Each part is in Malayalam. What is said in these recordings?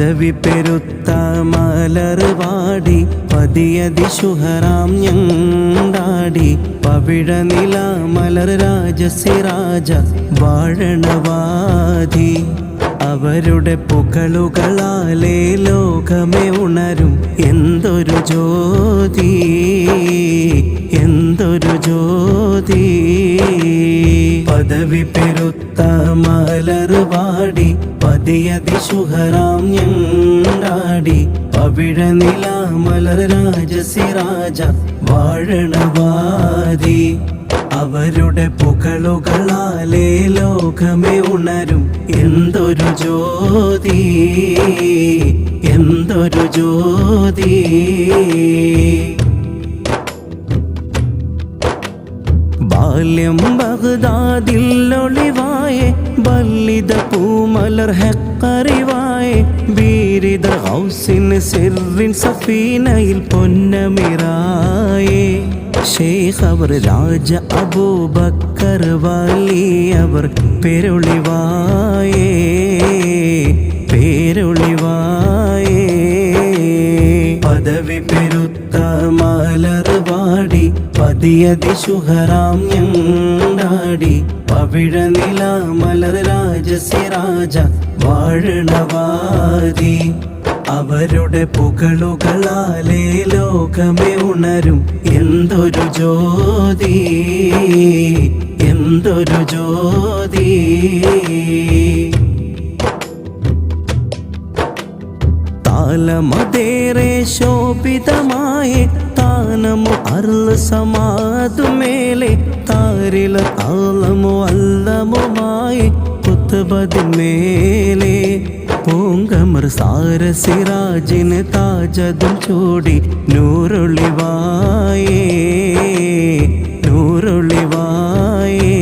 പദവി പെരുത്ത മലർവാടി പതിയതി ശുഹറാം പവിഴ നില മലർ രാജസിരാജ വാഴണവാദി. അവരുടെ പുകളുകളാലേ ലോകമേ ഉണരും. എന്തൊരു ജ്യോതി എന്തൊരു ജ്യോതി. പദവി പെരുത്ത മലർവാടി പതിയതി ശുഹറാം ഞണ്ടാടി. പവിഴ നില മലർ രാജസിരാജ വാഴണവാതി അവരുടെ പുകളുകളാലേ ലോകമേ ഉണരും. എന്തൊരു ജ്യോതി എന്തൊരു ജ്യോതി. ബാല്യം ബഗ്ദാദിൽ ഒളിവായ ബല്ലിത പൂമലർ ഹെക്കറിവായെ ബീരിത ഹൗസിൻ സിറിൻ സഫീനയിൽ പൊന്നമിറായേ. ഷേഖ് അവർ രാജ അബൂബക്കർ വാലി അവർ പേരൊളിവായേ. പേരൊളിവായേ. പദവി പെരുത്ത മലർവാടി പതിയതി സുഹറാം ഞണ്ടാടി. പവിഴ നില മലർ രാജസിരാജ വാഴണവാതി അവരുടെ പുകളുകളാലേ ലോകമേ ഉണരും. എന്തൊരു ജ്യോതി എന്തൊരു ജ്യോതി. താലമതേറെ ശോഭിതമായി താനമു അർൾ സമാതുമേലെ താരില താളമോ അല്ലമുമായി കുത്തുബതിന്മേലെ പൂങ്കമർ സാരസിരാജിന് താജതും ചൂടി നൂറൊളിവായേ നൂറൊളിവായേ.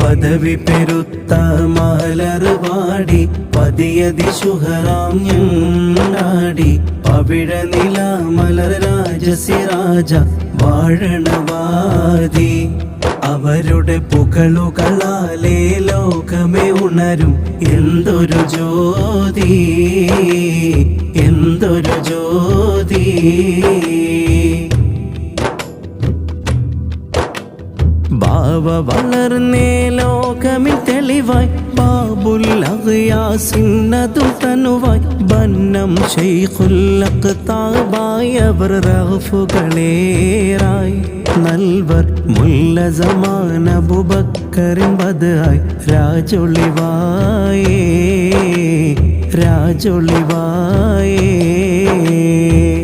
പദവി പെരുത്ത മലർവാടി പതിയതി ശുഹറാം ഞണ്ടാടി. പവിഴ നില മലർ രാജസിരാജ വാഴണവാതി. അവരുടെ പുകളുകളാലേ ലോകമേ ഉണരും. എന്തൊരു ജ്യോതി എന്തൊരു ജ്യോതി. ബാവ വളർന്നേ ലോകമിൽ തെളിവായി. ബാബുൽ അഗ്യാസിന്നതും തനുവായി. ബന്നം ഷെയ്ഖുല്ലഖ്താബായി അവർ റഹഫുകളേറായി നൽവർ മുല്ല സമാന ബുബക്കറിൻ ബദായി രാജൊളിവായേ രാജൊളിവായേ.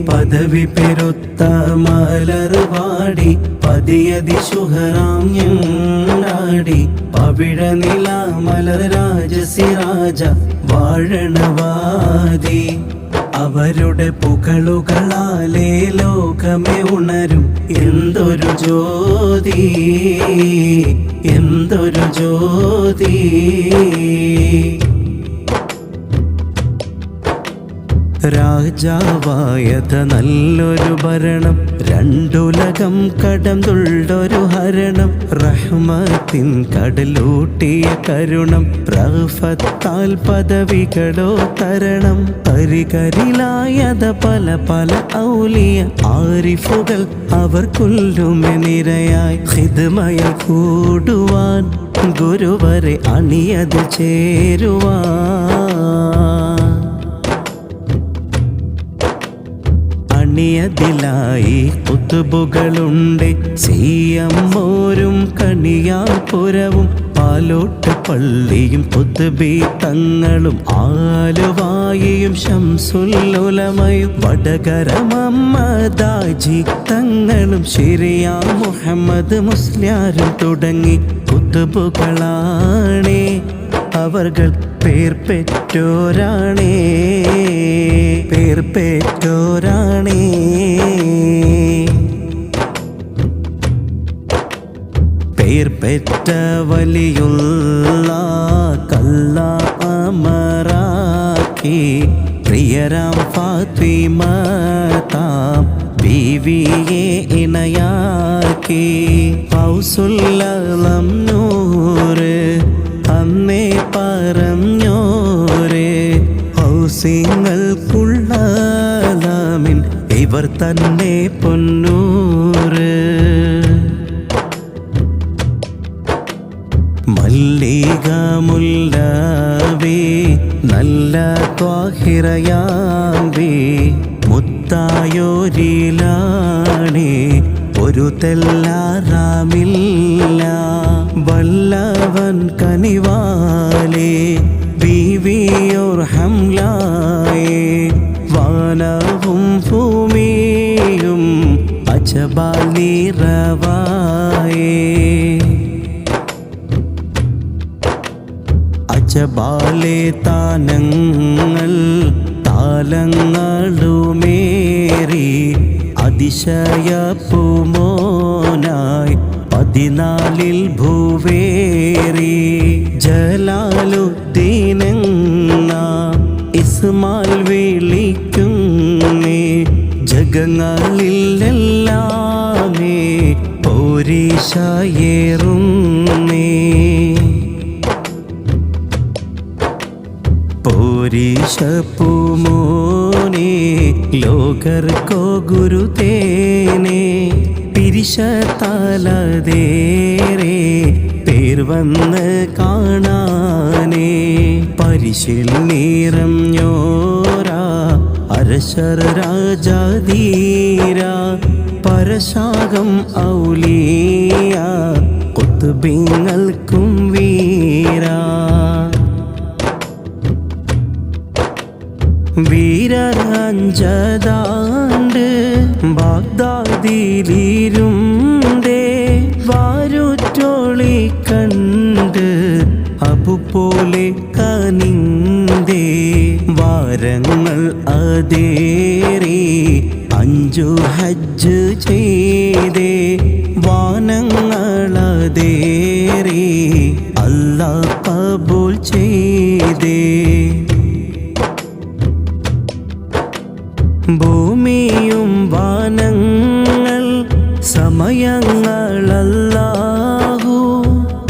പദവി പെരുത്ത മലർവാടി പതിയതി ശുഹറാം ഞണ്ടാടി. പവിഴ നില മലർ രാജസിരാജ വാഴണവാദി അവരുടെ പുകളുകളാലേ ലോകമേ ഉണരും. എന്തൊരു ജ്യോതി എന്തൊരു ജ്യോതി. രാജാവായത് നല്ലൊരു ഭരണം രണ്ടുലകം തുള്ളൊരു ഹരണം റഹ്മത്തിൻ കടലൂട്ടിയ കരുണം റഹ്ഫത്താൽ പദവികളോ തരണം പരികരിലായത പല പല ഔലിയ ആരിഫുകൾ അവർക്കുള്ളുമെ നിരയായി. ഹിതമയ കൂടുവാൻ ഗുരുവരെ അണിയത് ചേരുവാൻ അണിയതിലായി കുത്തുബുകളുണ്ട്. സീയമ്മോരും കണിയാപുരവും പാലോട്ട് പള്ളിയും കുത്തുബി തങ്ങളും ആലുവായിയും ശംസുല്ലുലമയും വടകര മമ്മദാജി തങ്ങളും ശരിയാ മുഹമ്മദ് മുസ്ലിയാരും തുടങ്ങി കുത്തുബുകളാണേ. അവർകൾ പേർ പെറ്റോരാണേ. വലിയുള്ള കല്ല അമറാക്കി പ്രിയരാം ഫാത്വിമ താം ബീവിയെ ഇണയാക്കി. പൗസുല്ലം നൂറ് അന്നേ പറഞ്ഞോര്. ഹൗസിങ്ങൾക്കുള്ള ഇവർ തന്നെ പൊന്നൂറ്. മുല്ലവേ നല്ല ത്വാഹിറയാമ്പി മുത്തായോരിലാണി ഒരു തെല്ലാറാമില്ല. വല്ലവൻ കനിവാലേ ബീവിയോർ ഹംലായേ വാനവും ഭൂമിയും അച്ചബാലി നീറവായേ താനങ്ങൾ താലങ്ങളുമേറി അതിശയപ്പുമോനായി പതിനാലിൽ ഭൂവേറി ജലാലുദ്ദീനെന്ന ഇസ്മാൽ വിളിക്കുന്നേ ജഗങ്ങളിലെല്ലാമേ പോരീശയേറുന്നേ പോരീശപ്പുമോനെ ലോകർക്കോ ഗുരുതേനെ പിരിശത്താലേറെ പേർ വന്ന് കാണാനേ. പരിശിൽ നീറം ഞോരാ അരശർ രാജാധീര. പരശാകം ഔലിയ കൊത്തുബിങ്ങൾക്കും വീരാ. വീരഞ്ചതാണ്ട് ബാഗ്ദാദിലിരുണ്ടേ വാരുറ്റോളി കണ്ട് അപ്പുപോലെ കനിന്തേ വാരങ്ങൾ അതേറി അഞ്ചു ഹജ്ജ് ചെയ്തേ. വാനങ്ങളതേറി അല്ല കബൂൽ ചെയ്തേ. ഭൂമിയും വാനങ്ങൾ സമയങ്ങളല്ലാഹു.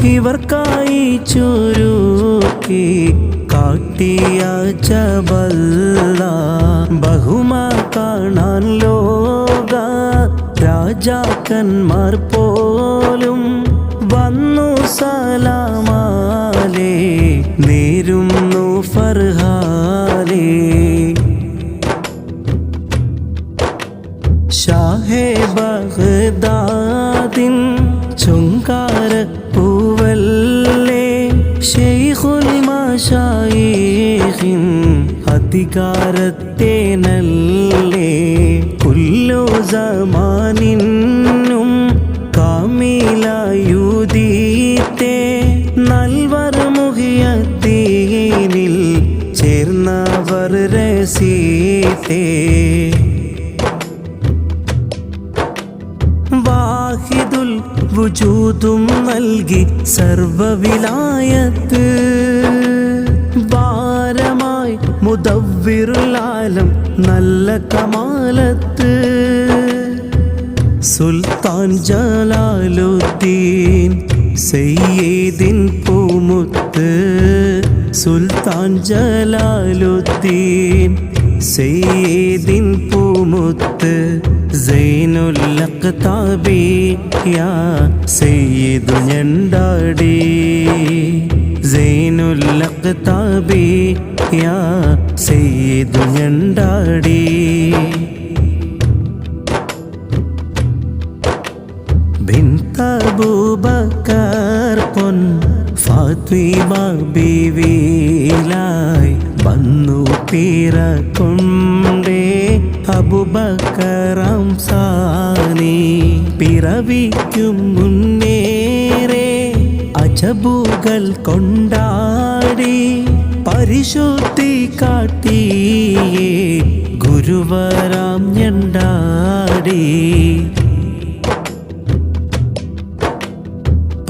ഇവർക്കായി ചുരുക്കി കാട്ടിയ ചബല്ല ബഹുമ കാണാൻ ലോക രാജാക്കന്മാർ പോലും വന്നു സലാമാലേ അധികാരത്തെ നല്ലേ കുല്ലോ സമാനിന്നും കാമിലായുദീത്തെ നൽവർ മുഹിയത്തീനിൽ ചേർന്നവർ രസീത്തേ. വാഹിദുൽ നൽകി സർവവിലായത്ത്. ഭാരമായി മുദവ്വിറുലാലം നല്ല കമാലത്ത് സുൽത്താൻ ജലാലുദ്ദീൻ സയ്യിദിൻ പൂമുത്ത് സുൽത്താൻ ജലാലുദ്ദീൻ സയ്യിദിൻ പൂമുത്ത് സൈനുല്ലഖ്താബി യാ സയ്യിദു ഞണ്ടാടി സൈനുല്ലഖ്താബി യാ സയ്യിദു ഞണ്ടാടി ബിന്ത അബൂബക്കർ പൊൻ ഫാത്തിമ ബീവിലായി വന്നു പിറക്കൊണ്ടേ അബുബക്കറാം സാനി പിറവിക്കും മുന്നേറെ അജബുകൾ കൊണ്ടാടി പരിശുദ്ധി കാട്ടിയേ ഗുരുവരാം ഞണ്ടാടി.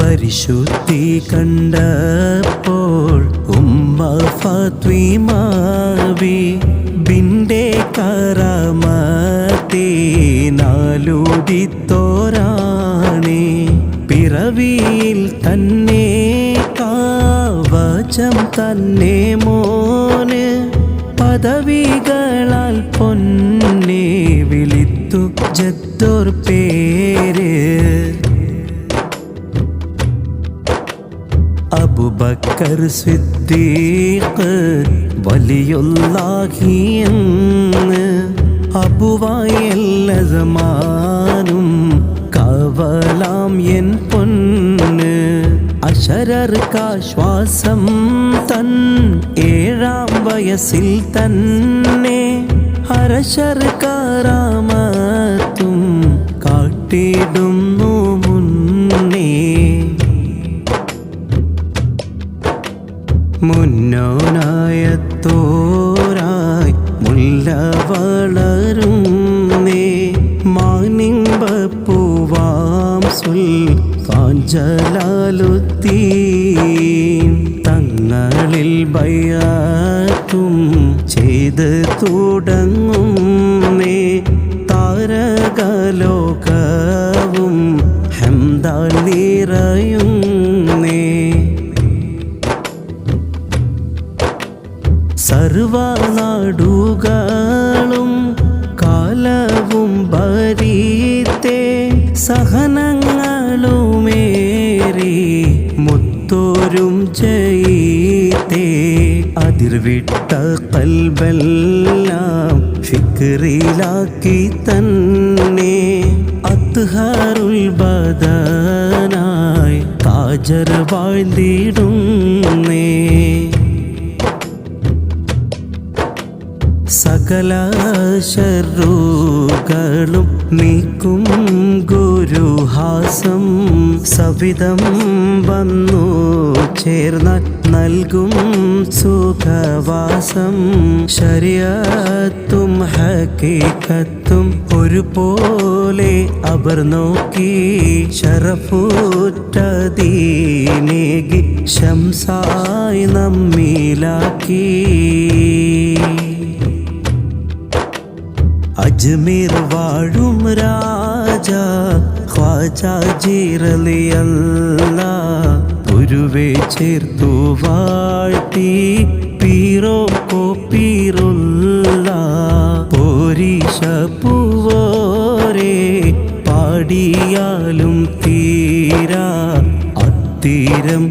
പരിശുദ്ധി കണ്ടപ്പോൾ ഉമ്മ ഫാത്വിമാവി. ബിന്റെ കറമത്തേനാലുദിത്തോരാണേ പിറവിയിൽ തന്നെ കാവചം തന്നെ മോന്. പദവികളാൽ പൊന്നെ വിളിത്തു ജത്തോർ പേര്. അബുബക്കർ സിദ്ദീഖ് വലിയുള്ളാഹിയെന്ന് അബുവായല്ല സമാനും കവലാം എൻ പൊന്ന്. അശരർക്കാശ്വാസം തൻ ഏഴാം വയസ്സിൽ തന്നെ. അരശർക്കാരാമത്തും കാട്ടിടുന്നു മുന്നേ. മുന്നോനായത്തോരായി മുല്ല കാഞ്ചലാലുത്തീ തങ്ങളിൽ ബയ്യാത്തും ചെയ്ത് തുടങ്ങും നേ താരകലോകവും ഹംദാൽ നിറയും നേ. സർവനാടുകളും കാലവും ഭരീത്തെ സഹനങ്ങളുമേറി മുത്തോരും ജയിത്തേ അതിർവിട്ട കൽബെല്ലാം ഫിക്രിലാക്കി തന്നെ. അത്ഹാറുൽ ബദനായി താജർ വാഴ്ന്നിടുന്നേ സകല ശരുകളും നീക്കും ഗുരുഹാസം സവിധം വന്നു. ചേർന്നാൽ നൽകും സുഖവാസം. ശരിയത്തും ഹക്കീക്കത്തും ഒരുപോലെ അവർ നോക്കി. ശരഫുറ്റതീനേകി ശംസായി നമ്മിലാക്കി. അജ്മീർ വാഴും രാജ ഖ്വാജ ജീറലിയല്ല ഗുരുവെ ചേർത്തു വാഴ്ത്തി പീറോ കോ പീറുള്ള പോരീശ പൂവോരെ പാടിയാലും തീരാ. അത്തീരം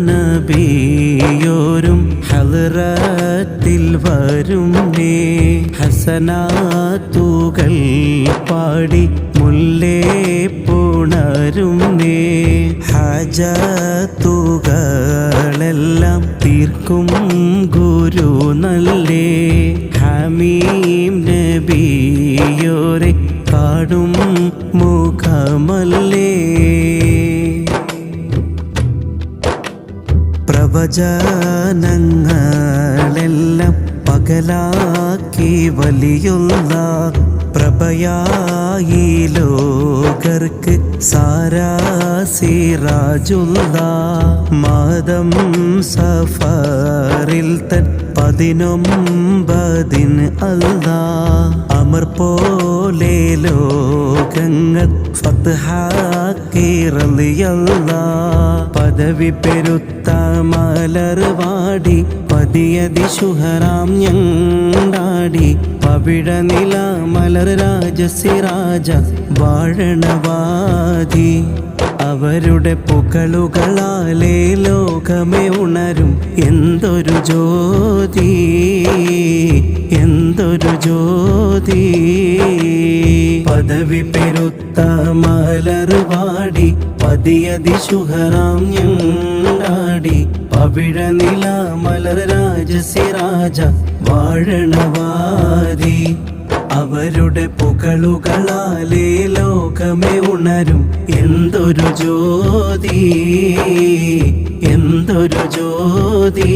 നബിയോരും ഹലറത്തിൽ വരും നേ. ഹസനാത്തുകൾ പാടി മുല്ലേ പുണരും നേ. ഹജത്തുകളെല്ലാം തീർക്കും ഗുരു നല്ലേ. ഹമീം നബിയോരെ കാടും മുഖമല്ലേ. പ്രവചനങ്ങളെല്ലാം പകലാക്കി വലിയുള്ള പ്രഭയായി ലോകർക്ക് സാരാസിറാജുള്ള മാതം സഫറിൽ തൻ പതിനൊമ്പതിന് അല്ല. അമർ പോലെ ലോകങ്ങൾ ഫത്ഹാക്കിറലിയല്ല പദവി പെരുത്ത മലർവാടി പതിയതി ശുഹറാം ഞണ്ടാടി പവിഴ നില മലർ രാജസിരാജ വാഴണവാദി. അവരുടെ പുകളുകളാലേ ലോകമേ ഉണരും. എന്തൊരു ജ്യോതി എന്തൊരു ജ്യോതി. പദവി പെരുത്ത മലർവാടി പതിയതി ശുഹറാം ഞണ്ടാടി. പവിഴ നില മലർ രാജസിരാജ വാഴണവാതി. അവരുടെ പുകളുകളാലേ ലോകമേ ഉണരും. എന്തൊരു ജ്യോതി എന്തൊരു ജ്യോതി.